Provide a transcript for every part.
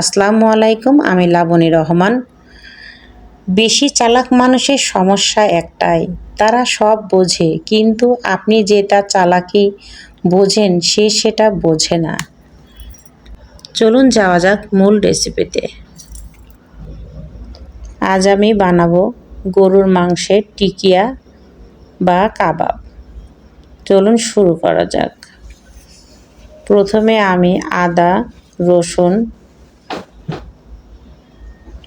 আসসালামু আলাইকুম, আমি লাবণী রহমান। বেশি চালাক মানুষের সমস্যা একটাই, তারা সব বোঝে, কিন্তু আপনি যে চালাকি বোঝেন, সে সেটা বোঝে না। চলুন যাওয়া যাক মূল রেসিপিতে আজ আমি বানাবো গরুর মাংসের টিকিয়া বা কাবাব। চলুন শুরু করা যাক। প্রথমে আমি আদা, রসুন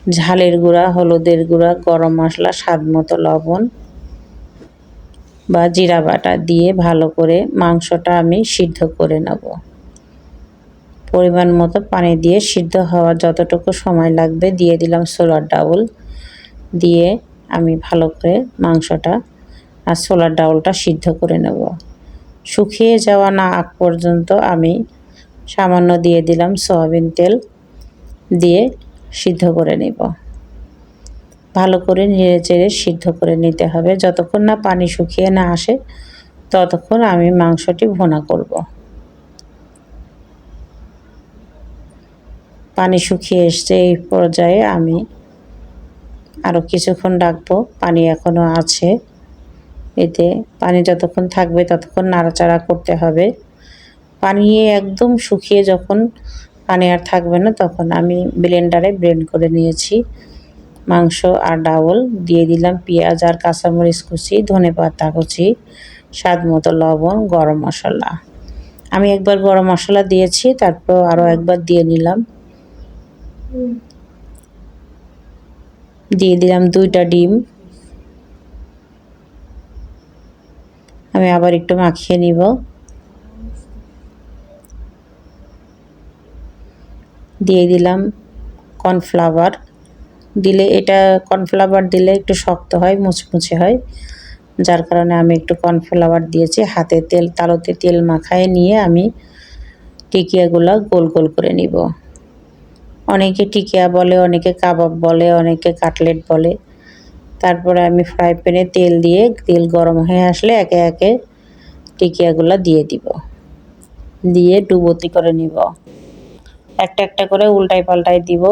ঝালের গুঁড়া, হলুদের গুঁড়া, গরম মশলা, স্বাদ মতো লবণ বা জিরা বাটা দিয়ে ভালো করে মাংসটা আমি সিদ্ধ করে নেব। পরিমাণ মতো পানি দিয়ে সিদ্ধ হওয়ার যতটুকু সময় লাগবে দিয়ে দিলাম সোলার ডাউল। দিয়ে আমি ভালো করে মাংসটা আর সোলার ডাউলটা সিদ্ধ করে নেব। শুকিয়ে যাওয়া না আগ পর্যন্ত আমি সামান্য দিয়ে দিলাম সয়াবিন তেল। দিয়ে সিদ্ধ করে নিব। ভালো করে নেড়ে চেড়ে সিদ্ধ করে নিতে হবে। যতক্ষণ না পানি শুকিয়ে না আসে, ততক্ষণ আমি মাংসটি ভোনা করব। পানি শুকিয়ে এসছে এই পর্যায়ে আমি আরও কিছুক্ষণ রাখব। পানি এখনও আছে। এতে পানি যতক্ষণ থাকবে ততক্ষণ নাড়াচাড়া করতে হবে। পানি একদম শুকিয়ে যখন পানি আর থাকবে না, তখন আমি ব্লেন্ডারে ব্লেন্ড করে নিয়েছি। মাংস আর ডাউল দিয়ে দিলাম, পেঁয়াজ আর কাঁচামরিচ কুচি, ধনে পাতা কুচি, স্বাদ মতো লবণ, গরম মশলা। আমি একবার গরম মশলা দিয়েছি, তারপর আরও একবার দিয়ে নিলাম। দিয়ে দিলাম দুইটা ডিম। আমি আবার একটু মাখিয়ে নিব। দিয়ে দিলাম কর্নফ্লাওয়ার। দিলে এটা কর্নফ্লাওয়ার দিলে একটু শক্ত হয়, মুচমুচে হয়। যার কারণে আমি একটু কর্নফ্লাওয়ার দিয়েছি। হাতে তেল, তালোতে তেল মাখায় নিয়ে আমি টিকিয়াগুলো গোল গোল করে নিব। অনেকে টিকিয়া বলে, অনেকে কাবাব বলে, অনেকে কাটলেট বলে। তারপরে আমি ফ্রাই প্যানে তেল দিয়ে, তেল গরম হয়ে আসলে একে একে টিকিয়াগুলো দিয়ে দিব। দিয়ে ডুবতি করে নিব। একটা একটা করে উল্টাই পাল্টাই দিব।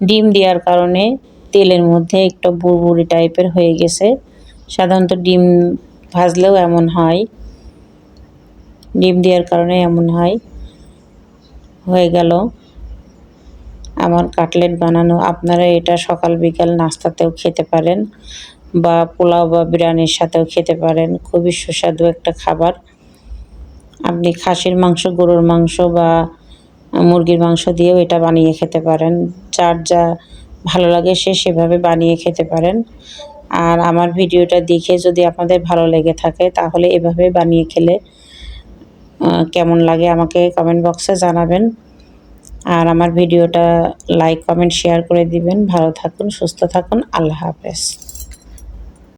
ডিম দেওয়ার কারণে তেলের মধ্যে একটু বুড়বুড়ি টাইপের হয়ে গেছে। সাধারণত ডিম ভাজলেও এমন হয়। ডিম দেওয়ার কারণে এমন হয়। হয়ে গেল। আমার কাটলেট বানানো। আপনারা এটা সকাল বিকাল নাস্তাতেও খেতে পারেন বা পোলাও বা বিরিয়ানির সাথেও খেতে পারেন। খুবই সুস্বাদু একটা খাবার। আপনি খাসির মাংস, গরুর মাংস বা মুরগির মাংস দিয়েও এটা বানিয়ে খেতে পারেন। যার যা ভালো লাগে সে সেভাবে বানিয়ে খেতে পারেন। আর আমার ভিডিওটা দেখে যদি আপনাদের ভালো লেগে থাকে, তাহলে এভাবে বানিয়ে খেলে কেমন লাগে আমাকে কমেন্ট বক্সে জানাবেন। আর আমার ভিডিওটা লাইক কমেন্ট শেয়ার করে দিবেন। ভালো থাকুন, সুস্থ থাকুন। আল্লাহ হাফেজ।